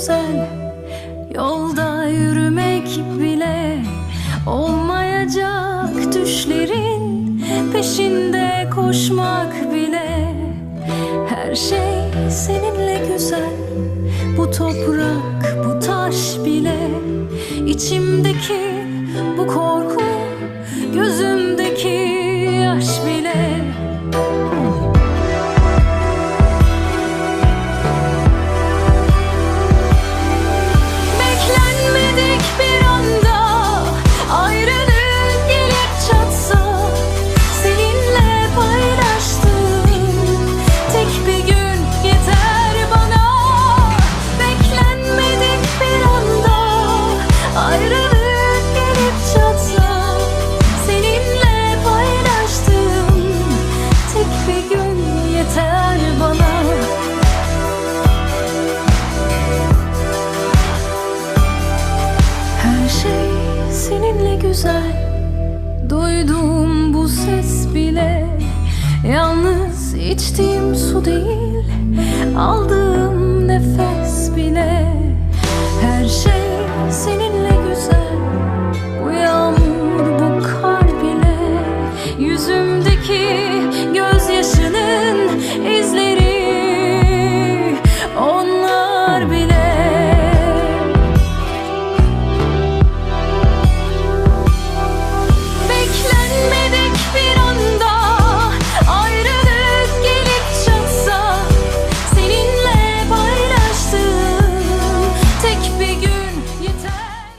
güzel. Yolda yürümek bile Olmayacak düşlerin Peşinde koşmak bile. Her şey seninle güzel. Bu toprak, bu taş bile İçimdeki bu korku yeter bana. Her şey seninle güzel. Duyduğum bu ses bile Yalnız içtiğim su değil. Aldığım nefes to be